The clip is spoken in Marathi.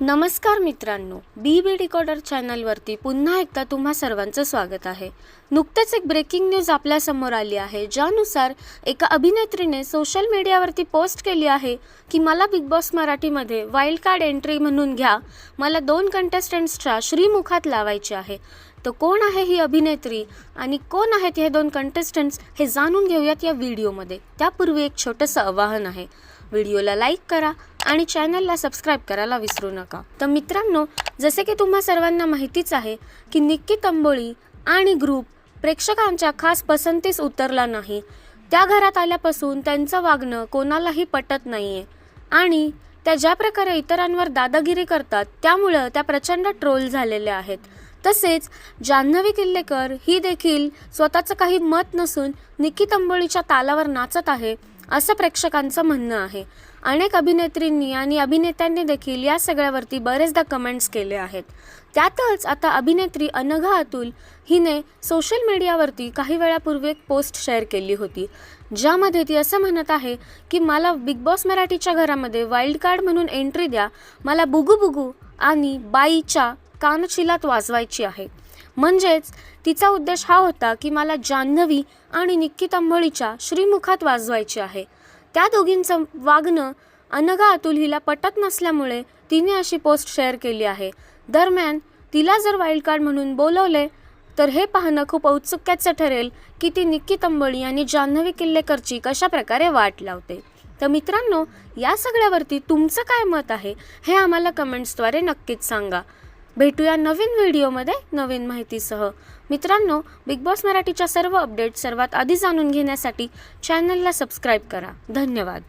नमस्कार मित्रांनो बी बी डिकॉर्डर चॅनलवरती पुन्हा एकदा तुम्हा सर्वांचं स्वागत आहे. नुकतेच एक ब्रेकिंग न्यूज आपल्यासमोर आली आहे ज्यानुसार एका अभिनेत्रीने सोशल मीडियावरती पोस्ट केली आहे की मला बिग बॉस मराठीमध्ये वाईल्ड कार्ड एंट्री म्हणून घ्या. मला दोन कंटेस्टंट्सच्या श्रीमुखात लावायचे आहे. तर कोण आहे ही अभिनेत्री आणि कोण आहेत हे दोन कंटेस्टंट्स हे जाणून घेऊयात या व्हिडिओमध्ये त्यापूर्वी एक छोटंसं आवाहन आहे. व्हिडिओला लाईक करा आणि चॅनलला सबस्क्राईब करायला विसरू नका. तर मित्रांनो जसे की तुम्हा सर्वांना माहितीच आहे की निक्की तंबोळी आणि ग्रुप प्रेक्षकांच्या खास पसंतीस उतरला नाही. त्या घरात आल्यापासून त्यांचं वागणं कोणालाही पटत नाही आहे आणि त्या ज्या प्रकारे इतरांवर दादागिरी करतात त्यामुळं त्या प्रचंड ट्रोल झालेल्या आहेत. तसेच जान्हवी किल्लेकर ही देखील स्वतःचं काही मत नसून निक्की तंबोळीच्या तालावर नाचत आहे. असं प्रेक्षकांचं म्हणणं आहे. अनेक अभिनेत्रींनी आणि अभिनेत्यांनी देखील या सगळ्यावरती बरेचदा कमेंट्स केले आहेत. त्यातच आता अभिनेत्री अनघा अतुल हिने सोशल मीडियावरती काही वेळापूर्वी एक पोस्ट शेअर केली होती. ज्यामध्ये ती असं म्हणत आहे की मला बिग बॉस मराठीच्या घरामध्ये वाईल्ड कार्ड म्हणून एंट्री द्या. मला बुगू बुगू आणि बाईच्या कानशिलात वाजवायची आहे. म्हणजेच तिचा उद्देश हा होता की मला जान्हवी आणि निक्की तंभळीच्या श्रीमुखात वाजवायची आहे. त्या दोघींचं वागणं अनघा अतुल हिला पटत नसल्यामुळे तिने अशी पोस्ट शेअर केली आहे. दरम्यान तिला जर वाईल्ड कार्ड म्हणून बोलवले तर हे पाहणं खूप औत्सुक्याचं ठरेल की ती निक्की तंबळी आणि जान्हवी किल्लेकरची कशा प्रकारे वाट लावते. तर मित्रांनो या सगळ्यावरती तुमचं काय मत आहे हे आम्हाला कमेंट्सद्वारे नक्कीच सांगा. भेटूया नवीन व्हिडिओमध्ये नवीन माहितीसह. मित्रांनो बिग बॉस मराठीच्या सर्व अपडेट्स सर्वात आधी जाणून घेण्यासाठी चॅनलला सबस्क्राईब करा. धन्यवाद.